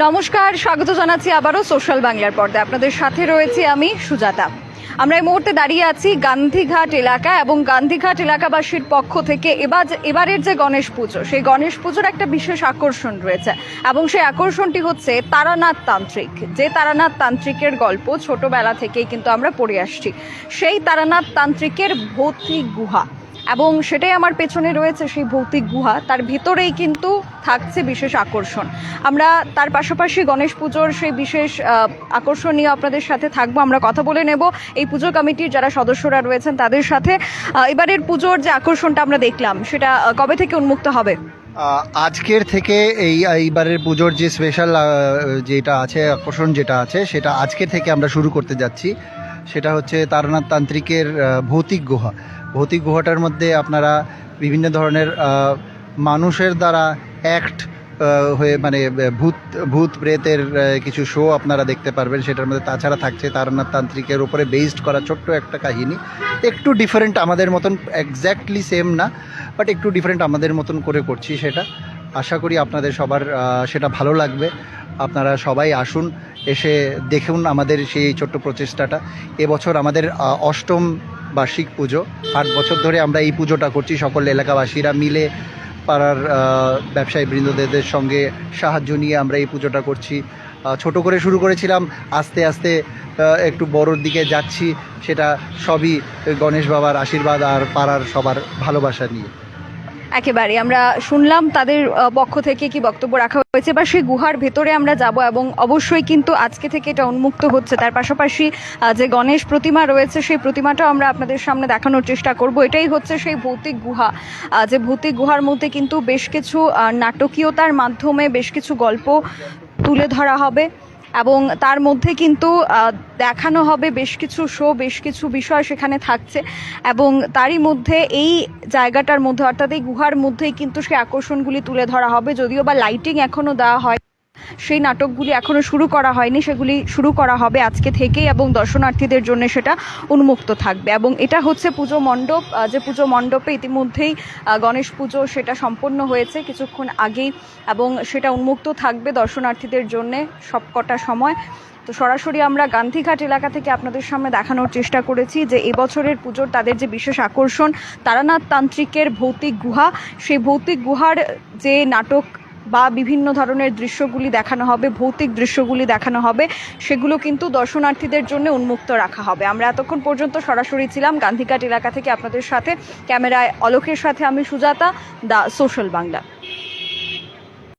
নমস্কার, স্বাগত জানাচ্ছি আবারও সোশ্যাল বাংলার পর্দায়। আপনাদের সাথে রয়েছে আমি সুজাতা। আমরা এই মুহূর্তে দাঁড়িয়ে আছি গান্ধীঘাট এলাকা এবং গান্ধীঘাট এলাকাবাসীর পক্ষ থেকে এবার এবারের যে গণেশ পুজো, সেই গণেশ পুজোর একটা বিশেষ আকর্ষণ রয়েছে এবং সেই আকর্ষণটি হচ্ছে তারানাথ তান্ত্রিক। যে তারানাথ তান্ত্রিকের গল্প ছোটবেলা থেকেই কিন্তু আমরা পড়ে আসছি। সেই তারানাথ তান্ত্রিকের ভৌতিক গুহা। এবং সেটাই আমার পেছনে রয়েছে সেই ভৌতিক গুহা। তার ভিতরেই কিন্তু থাকছে বিশেষ আকর্ষণ। আমরা তার পাশাপাশি গণেশ পুজোর সেই বিশেষ আকর্ষণ নিয়ে আপনাদের সাথে থাকব। আমরা কথা বলে নেব এই পুজো কমিটির যারা সদস্যরা রয়েছেন তাদের সাথে। এবারের পুজোর যে আকর্ষণটা আমরা দেখলাম, সেটা কবে থেকে উন্মুক্ত হবে? আজকের থেকে এই এইবারের পুজোর যে স্পেশাল যেটা আছে, আকর্ষণ যেটা আছে, সেটা আজকে থেকে আমরা শুরু করতে যাচ্ছি। সেটা হচ্ছে তারনাথ তান্ত্রিকের ভৌতিক গুহা। ভৌতিক গুহাটার মধ্যে আপনারা বিভিন্ন ধরনের মানুষের দ্বারা অ্যাক্ট হয়ে মানে ভূত ভূত প্রেতের কিছু শো আপনারা দেখতে পারবেন। সেটার মধ্যে তাছাড়া থাকছে তারনাথ তান্ত্রিকের উপরে বেসড করা ছোট্ট একটা কাহিনী। একটু ডিফারেন্ট আমাদের মতন এক্স্যাক্টলি সেম না বাট একটু ডিফারেন্ট আমাদের মতন করে করছি সেটা। আশা করি আপনাদের সবার সেটা ভালো লাগবে। আপনারা সবাই আসুন, এসে দেখুন আমাদের সেই ছোট্ট প্রচেষ্টাটা। এবছর আমাদের অষ্টম বার্ষিক পুজো। আট বছর ধরে আমরা এই পুজোটা করছি। সকল এলাকাবাসীরা মিলে পাড়ার ব্যবসায়ী বৃন্দদের সঙ্গে সাহায্য নিয়ে আমরা এই পুজোটা করছি। ছোট করে শুরু করেছিলাম। আস্তে আস্তে একটু বড়োর দিকে যাচ্ছি। সেটা সবই গণেশ বাবার আশীর্বাদ আর পাড়ার সবার ভালোবাসা নিয়ে। একেবারে আমরা শুনলাম তাদের পক্ষ থেকে কি বক্তব্য রাখা হয়েছে বা সেই গুহার ভেতরে আমরা যাব এবং অবশ্যই কিন্তু আজকে থেকে এটা উন্মুক্ত হচ্ছে। তার পাশাপাশি যে গণেশ প্রতিমা রয়েছে, সেই প্রতিমাটাও আমরা আপনাদের সামনে দেখানোর চেষ্টা করব। এটাই হচ্ছে সেই ভৌতিক গুহা। যে ভৌতিক গুহার মধ্যে কিন্তু বেশ কিছু নাটকীয়তার মাধ্যমে বেশ কিছু গল্প তুলে ধরা হবে। এবং তার মধ্যে কিন্তু দেখানো হবে বেশ কিছু শো বেশ কিছু বিষয় সেখানে থাকছে। এবং তারই মধ্যে এই জায়গাটার মধ্যে, অর্থাৎ এই গুহার মধ্যেই কিন্তু সে আকর্ষণগুলি তুলে ধরা হবে, যদিও বা লাইটিং এখনও দেওয়া হয় সেই নাটকগুলি এখনও শুরু করা হয়নি, সেগুলি শুরু করা হবে আজকে থেকেই এবং দর্শনার্থীদের জন্য সেটা উন্মুক্ত থাকবে। এবং এটা হচ্ছে পুজো মণ্ডপ যে পুজো মণ্ডপে ইতিমধ্যেই গণেশ পুজো সেটা সম্পন্ন হয়েছে কিছুক্ষণ আগেই এবং সেটা উন্মুক্ত থাকবে দর্শনার্থীদের জন্য সবকটা সময়। তো সরাসরি আমরা গান্ধীঘাট এলাকা থেকে আপনাদের সামনে দেখানোর চেষ্টা করেছি যে এবছরের পুজোর তাদের যে বিশেষ আকর্ষণ, তারানাথ তান্ত্রিকের ভৌতিক গুহা, সেই ভৌতিক গুহার যে নাটক বা বিভিন্ন ধরনের দৃশ্যগুলি দেখানো হবে, ভৌতিক দৃশ্যগুলি দেখানো হবে, সেগুলো কিন্তু দর্শনার্থীদের জন্য উন্মুক্ত রাখা হবে। আমরা এতক্ষণ পর্যন্ত সরাসরি ছিলাম গান্ধীঘাট এলাকা থেকে আপনাদের সাথে। ক্যামেরায় অলোকের সাথে আমি সুজাতা দা সোশ্যাল বাংলা।